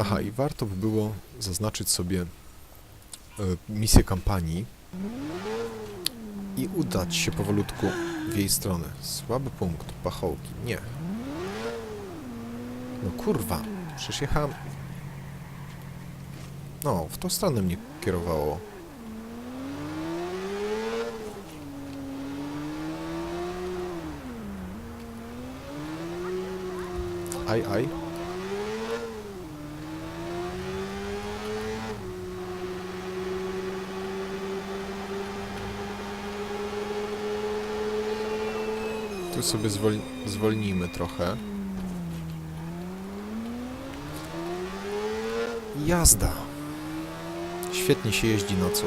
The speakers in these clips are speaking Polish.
Aha, i warto by było zaznaczyć sobie e, misję kampanii i udać się powolutku w jej stronę. Słaby punkt, pachołki. Nie. No kurwa, przecież jechałem... No, w tą stronę mnie kierowało. Aj, aj. Tu sobie zwol zwolnijmy trochę. Jazda. Świetnie się jeździ nocą.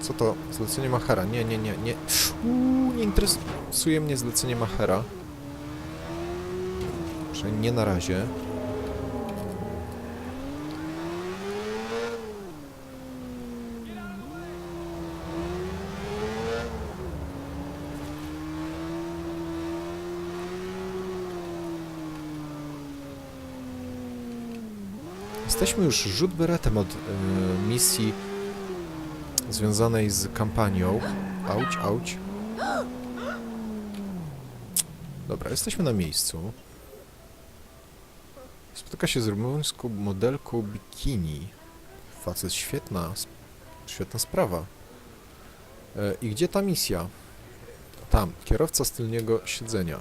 Co to? Zlecenie Machera. Nie, nie, nie, nie. Uuu, nie interesuje mnie zlecenie Machera. Nie na razie. Jesteśmy już rzut beretem od y, misji związanej z kampanią. Auć, auć. Dobra, jesteśmy na miejscu. Spotyka się z rumuńską modelką bikini. Facet, świetna, świetna sprawa. E, I gdzie ta misja? Tam, kierowca z tylnego siedzenia.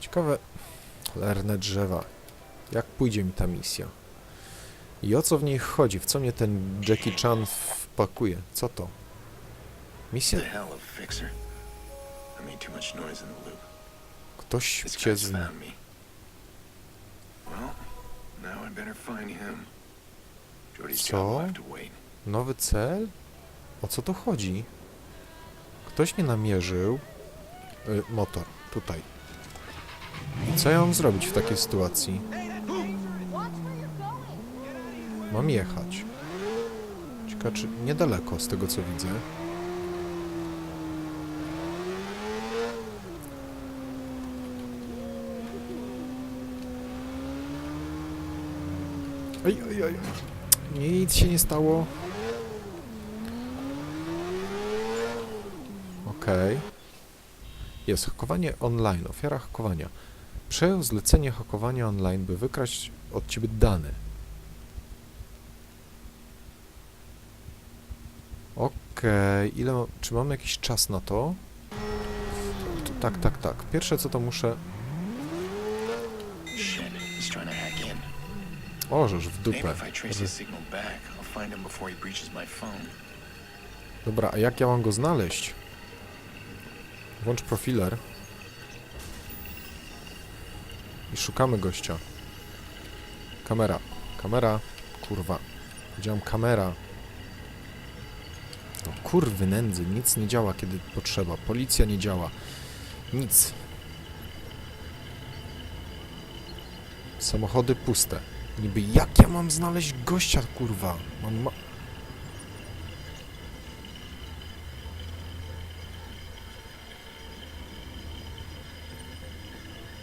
Ciekawe, lerne drzewa. Jak pójdzie mi ta misja? I o co w niej chodzi? W co mnie ten Jackie Chan wpakuje? Co to? Misja? Ktoś cię guy's zna. found me. Well, now I better find him. Jordy's Co? Nowy cel? O co tu chodzi? Ktoś mnie namierzył. Y, motor, tutaj. I co ja mam zrobić w takiej sytuacji? Mam jechać. Ciekawe, czy niedaleko z tego co widzę. Oj, oj, oj. Nic się nie stało. Okej. Jest hakowanie online, ofiara hakowania. Przejął zlecenie hakowania online, by wykraść od ciebie dane. Okej, ile ma, czy mamy jakiś czas na? To- Tak, tak, tak. Pierwsze co to muszę... breaches my phone. Dobra, a jak ja mam go znaleźć? Włącz profiler. I szukamy gościa. Kamera. Kamera. Kurwa. Widziałem kamera. No kurwy nędzy. Nic nie działa, kiedy potrzeba. Policja nie działa. Nic. Samochody puste. Niby jak ja mam znaleźć gościa, kurwa? Mam ma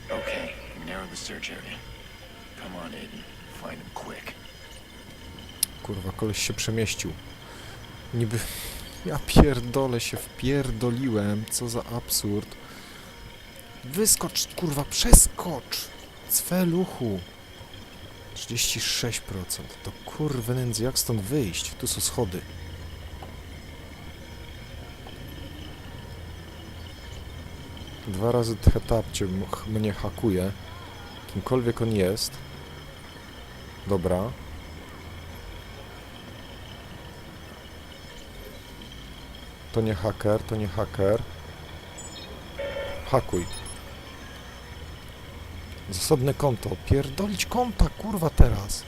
Okay, narrow the search area. Come on, Aiden. Find him quick. Kurwa, koleś się przemieścił. Niby... Ja pierdolę się wpierdoliłem. Co za absurd. Wyskocz, kurwa, przeskocz! Cweluchu! 36%. To kurwy nędzy, jak stąd wyjść? Tu są schody. Dwa razy tchetapcie mnie hakuje. Kimkolwiek on jest. Dobra. To nie haker, to nie haker. Hakuj. Zasobne konto. Pierdolić konta, kurwa, teraz.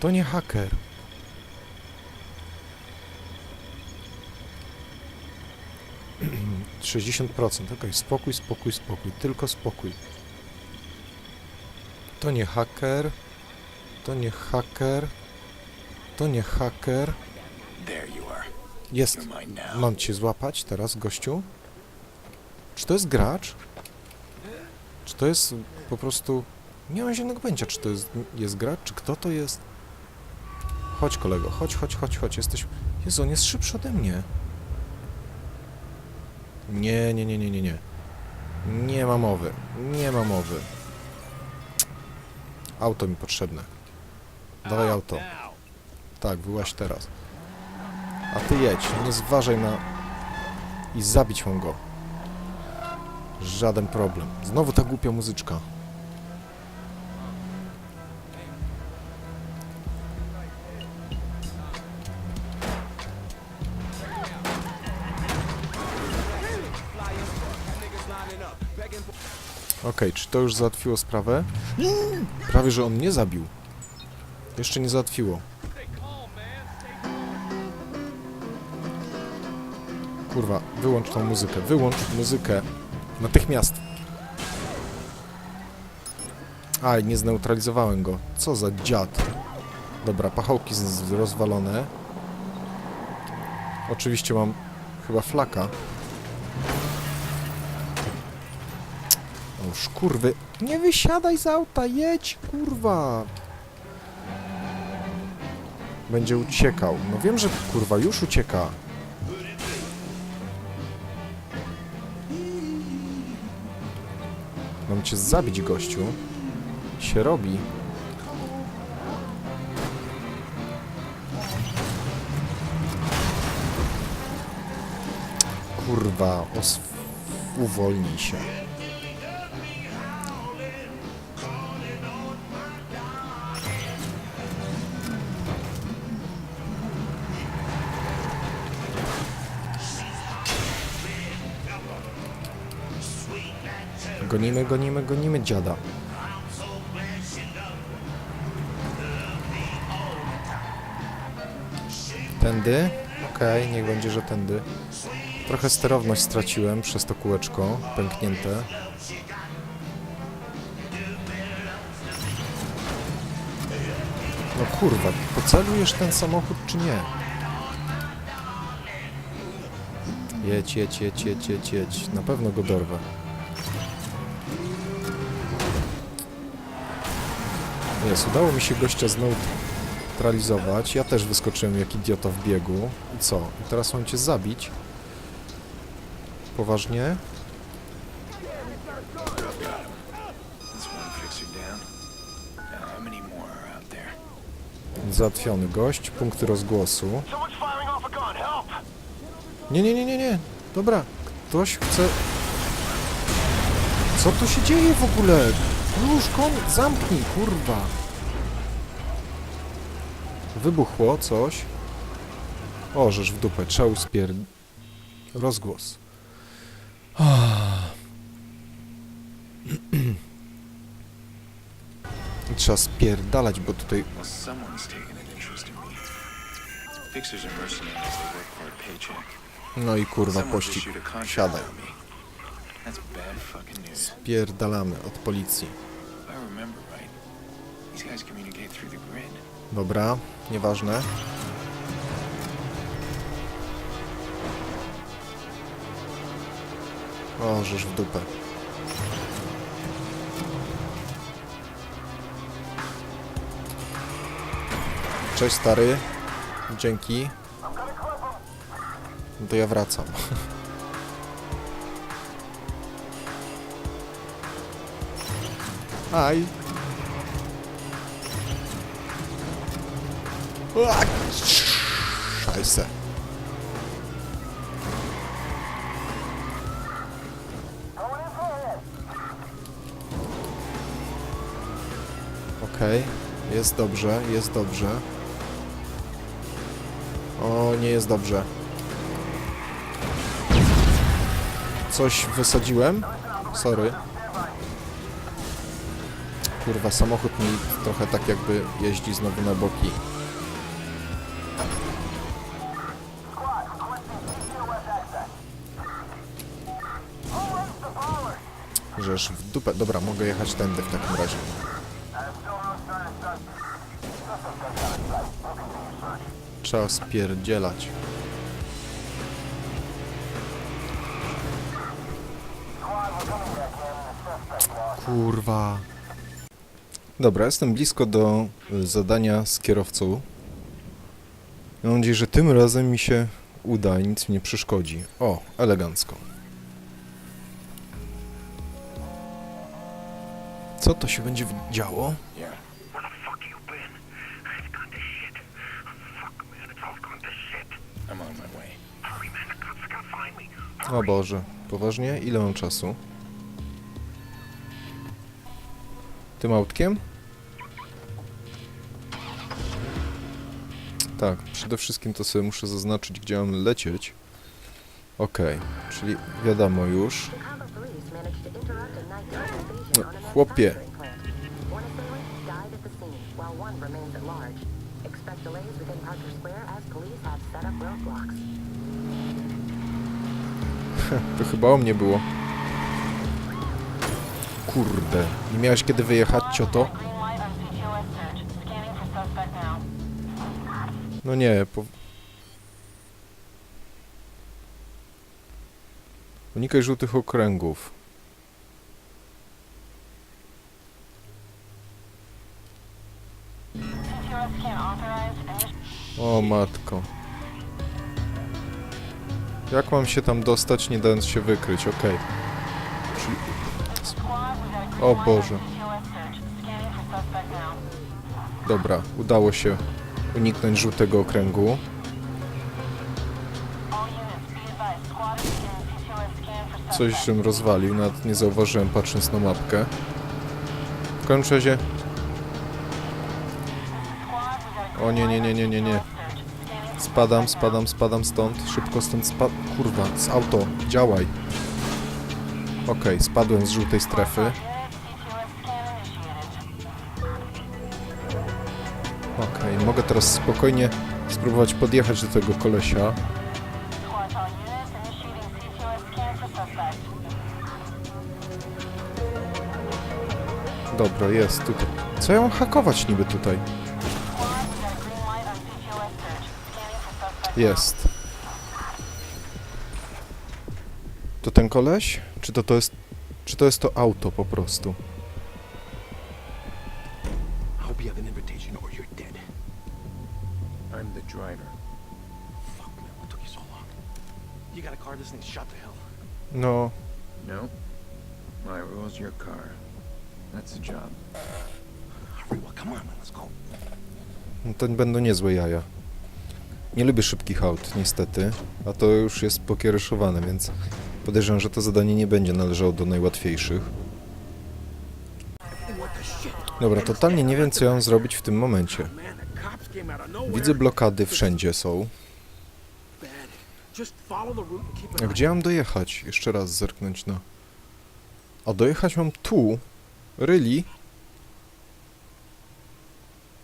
To nie haker. Sześćdziesiąt procent. Okej, spokój, spokój, spokój. Tylko spokój. To nie haker. To nie haker. to nie haker. Jest. Mam cię złapać teraz, gościu? Czy to jest gracz? Czy to jest po prostu... Nie mam zielonego pojęcia, czy to jest, jest gracz, czy kto to jest. Chodź, kolego, chodź, chodź, chodź, chodź, jesteś... Jezu, on jest szybszy ode mnie. Nie, nie, nie, nie, nie, nie. Nie ma mowy, nie ma mowy. Auto mi potrzebne. Dawaj auto. Tak, wyłaś teraz. A ty jedź, nie zważaj na... I zabić mam go. Żaden problem. Znowu ta głupia muzyczka. Okej, czy to już załatwiło sprawę? Prawie, że on nie zabił. Jeszcze nie załatwiło. Kurwa, wyłącz tą muzykę, wyłącz muzykę. Natychmiast. Aj, nie zneutralizowałem go. Co za dziad. Dobra, pachołki rozwalone. Oczywiście mam chyba flaka. Oż kurwy. Nie wysiadaj z auta, jedź, kurwa. Będzie uciekał. No wiem, że kurwa już ucieka. Mam cię zabić, gościu. Się robi. Kurwa, os... uwolnij się. Gonimy, gonimy, gonimy dziada. Tędy? Okej, niech będzie, że tędy. Trochę sterowność straciłem przez to kółeczko pęknięte. No kurwa, pocelujesz ten samochód czy nie? Jedź, jedź, jedź, jedź, jedź, jedź. Na pewno go dorwę. Jest, udało mi się gościa zneutralizować. Ja też wyskoczyłem jak idiota w biegu. I co? I teraz mam cię zabić? Poważnie? Załatwiony gość. Punkty rozgłosu. Nie, nie, nie, nie, nie. Dobra, ktoś chce... Co tu się dzieje w ogóle? Już zamknij, kurwa. Wybuchło coś. O, żeż w dupę, trzeba uspier... Rozgłos. Trzeba spierdalać, bo tutaj... No i kurwa, pościg. Siadaj. Spierdalamy od policji. Dobra, nieważne. O, żeż w dupę. Cześć stary. Dzięki. No to ja wracam. Aj. Uak! Scheiße. Okej, jest dobrze, jest dobrze. O, nie jest dobrze. Coś wysadziłem? Sorry. Kurwa, samochód mi trochę tak jakby jeździ znowu na boki. Żeż w dupę. Dobra, mogę jechać tędy w takim razie. Trzeba spierdzielać. Kurwa. Dobra, jestem blisko do zadania z kierowcą. Mam nadzieję, że tym razem mi się uda i nic mi nie przeszkodzi. O, elegancko. Cops are gonna find me. O Boże, poważnie? Ile mam czasu? Tym autkiem? Tak, przede wszystkim to sobie muszę zaznaczyć, gdzie mam lecieć. Okej, czyli wiadomo już. Chłopie. To chyba o mnie było. Kurde, nie miałeś kiedy wyjechać, cioto? No nie, po... Unikaj żółtych okręgów. Matko. Jak mam się tam dostać, nie dając się wykryć? Okej. Green O Boże. Dobra, udało się uniknąć żółtego okręgu. Coś, żem rozwalił, nawet nie zauważyłem patrząc na mapkę. W każdym razie... O nie, nie, nie, nie, nie, nie. Spadam, spadam, spadam stąd. Szybko stąd spa... Kurwa, z auto, działaj. Okej, spadłem z żółtej strefy. Okej, mogę teraz spokojnie spróbować podjechać do tego kolesia. Dobra, jest tutaj. Co ja mam hakować niby tutaj? Jest. To ten koleś? Czy to, to jest... Czy to jest to auto po prostu? I hope you have an invitation or you're dead. I'm the driver. Fuck, man, what took you so long? You got a car, this thing's shot to hell. No, No? Myra was your car. That's the job. Hurry, well, come on, man, let's go. no to będą niezłe jaja. Nie lubię szybkich aut, niestety. A to już jest pokiereszowane, więc podejrzewam, że to zadanie nie będzie należało do najłatwiejszych. Dobra, totalnie nie wiem, co ja mam zrobić w tym momencie. Widzę blokady wszędzie są. A gdzie mam dojechać? Jeszcze raz zerknąć na... A dojechać mam tu? Really?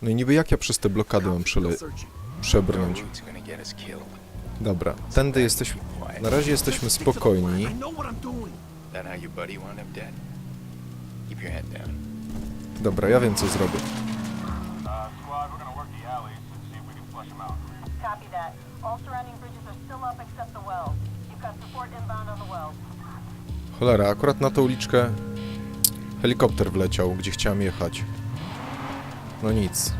No i niby jak ja przez te blokady mam przele... Przebrnąć? Dobra, tędy jesteśmy... Na razie jesteśmy spokojni. Dobra, ja wiem co zrobię. Uh. Copy that. All surrounding bridges are still up except the. You've got support inbound on the. Cholera, akurat na tą uliczkę helikopter wleciał, gdzie chciałem jechać. No nic.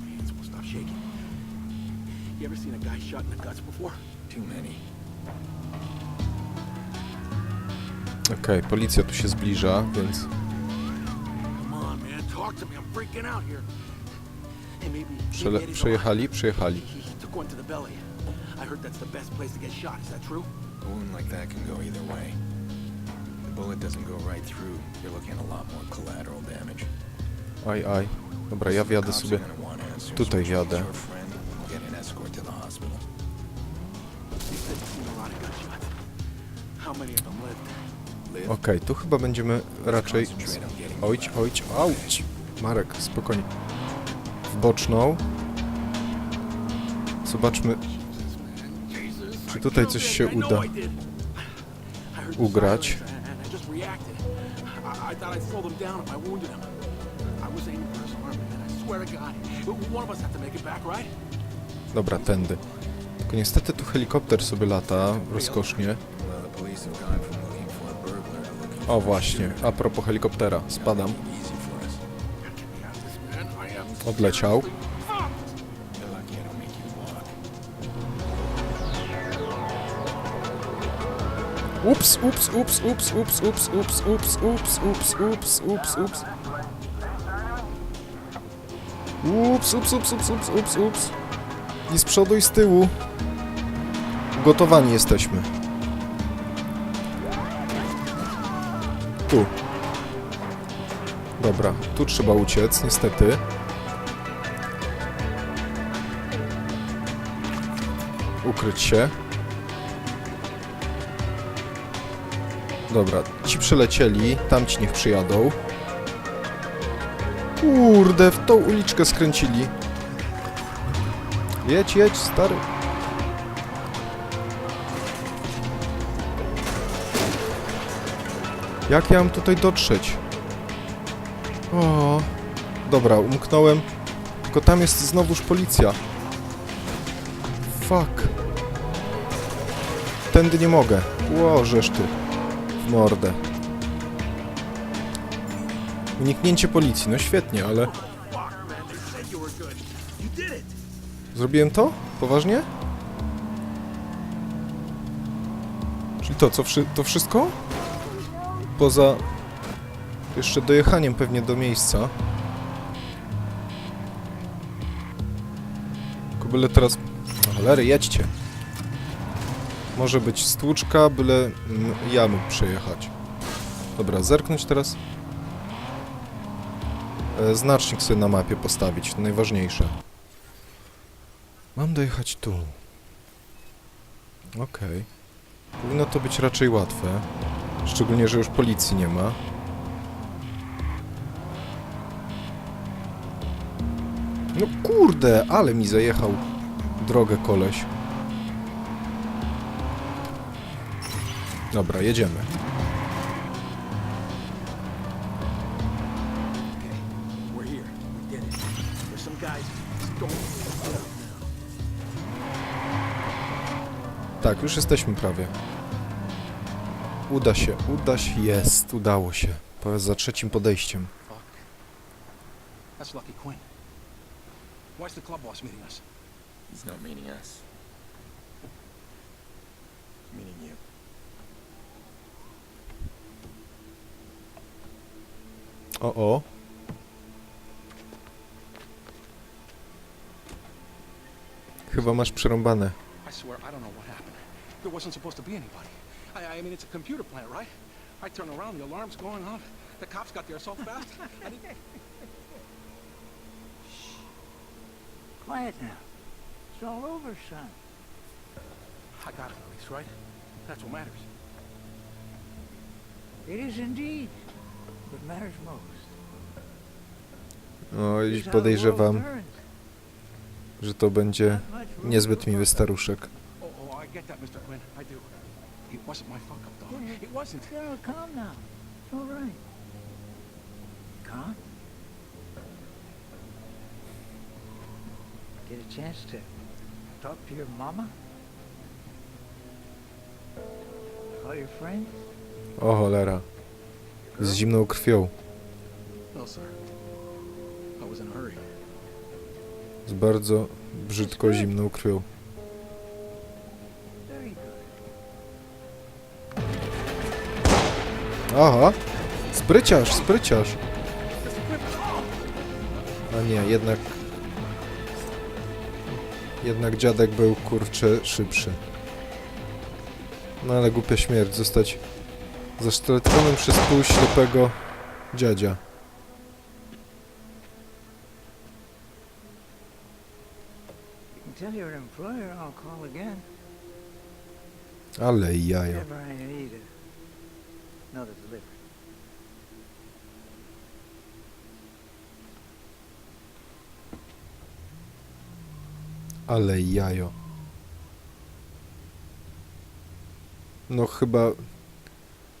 My hands won't stop shaking. You ever seen a guy shot in the guts before? Too many. Okej, policja tu się zbliża, więc... Come on, man, talk to me. I'm freaking out here. Przele przejechali, przejechali. I heard Dobra, ja wjadę sobie. Tutaj wjadę. Okej, okay, tu chyba będziemy raczej... Ojć, ojć, auć! Marek, spokojnie w boczną. Zobaczmy, czy tutaj coś się uda ugrać. Dobra, tędy. Tylko niestety tu helikopter sobie lata rozkosznie. O właśnie, a propos helikoptera, spadam. Odleciał. Ups, ups, ups, ups, ups, ups, ups, ups, ups, ups, ups, ups, ups. Ups, ups, ups, ups, ups, ups, ups. I z przodu i z tyłu. Gotowani jesteśmy. Tu. Dobra, tu trzeba uciec, niestety. Ukryć się. Dobra, ci przylecieli, tamci niech przyjadą. Kurde, w tą uliczkę skręcili. Jedź, jedź, stary. Jak ja mam tutaj dotrzeć? O, dobra, umknąłem. Tylko tam jest znowuż policja. Fuck. Tędy nie mogę. Łożesz ty w mordę. Uniknięcie policji, no świetnie, ale... Zrobiłem to? Poważnie? Czyli to, co wszy to wszystko? Poza... Jeszcze dojechaniem pewnie do miejsca. Tylko byle teraz... Cholery, jedźcie. Może być stłuczka, byle mm, ja mógł przejechać. Dobra, zerknąć teraz. E, Znacznik sobie na mapie postawić, to najważniejsze. Mam dojechać tu. Okej. Powinno to być raczej łatwe. Szczególnie, że już policji nie ma. No kurde, ale mi zajechał drogę koleś. Dobra, jedziemy. Tak, już jesteśmy prawie. Uda się, uda się, jest, udało się. Po- Za trzecim podejściem. That's Lucky Quinn. Why's the club boss meeting us? He's not meaning us. He's meaning you. O, o. Chyba masz przerąbane. I swear, I don't know what happened. There wasn't supposed to be anybody. I, I mean, it's a computer plant, right? I turn around, the alarm's going off. The cops got there so fast. I didn't... Quiet now. It's all over, son. I got it, Luis, right? That's what matters. It is indeed what matters most. No i podejrzewam, że to będzie niezbyt miły staruszek. Oh, oh, I get that, Mr. Quinn. I do. It wasn't my fuck up, dog. Yeah. It wasn't. Yeah, calm now. It's all right. Calm. Get a chance to talk to your mama? Call your friends? O cholera. Z zimną krwią. No, sir. I was in a hurry. Z bardzo brzydko zimną krwią. Very good. Aha! Spryciarz, spryciarz! A nie, jednak... Jednak dziadek był, kurczę, szybszy. No ale głupia śmierć, zostać zasztyletkonym przez półślepego dziadzia. You can Ale jajo. No chyba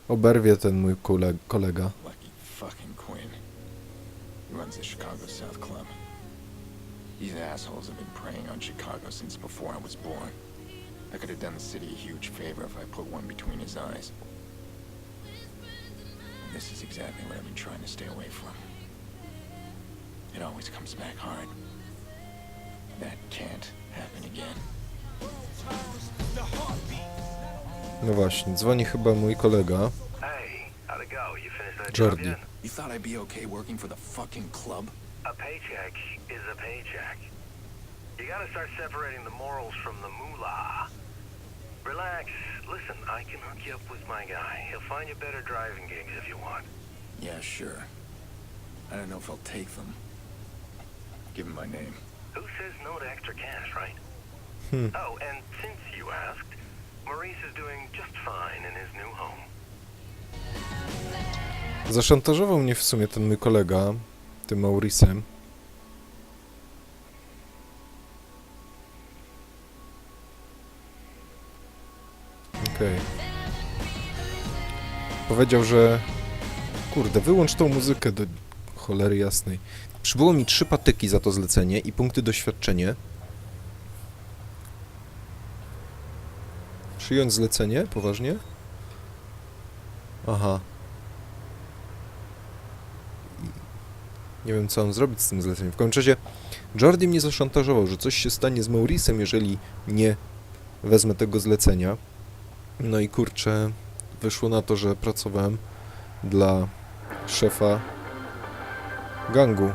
oberwie ten mój kole- kolega. Lucky fucking Quinn. He runs the Chicago South Club. These assholes have been preying on Chicago since before I was born. I could have done the city a huge favor if I put one between his eyes. And this is exactly what I've been trying to stay away from. It always comes back hard. That can't happen again. No właśnie, dzwoni chyba mój kolega. Hey, how'd it go? You finished that Jordi. job yet? You thought I'd be okay working for the fucking club? A paycheck is a paycheck. You gotta start separating the morals from the moolah. Relax. Listen, I can hook you up with my guy. He'll find you better driving gigs if you want. Yeah, sure. I don't know if I'll take them. Give him my name. Who says no to extra cash, right? Hmm. Oh, and since you asked, Maurice is doing just fine in his new home. Zaszantażował mnie w sumie ten mój kolega, tym Mauricem. Okej. Powiedział, że... Kurde, wyłącz tą muzykę do cholery jasnej. Przybyło mi trzy patyki za to zlecenie i punkty doświadczenie. Przyjąć zlecenie? Poważnie? Aha. Nie wiem, co mam zrobić z tym zleceniem. W każdym razie Jordi mnie zaszantażował, że coś się stanie z Mauricem, jeżeli nie wezmę tego zlecenia. No i kurczę, wyszło na to, że pracowałem dla szefa gangu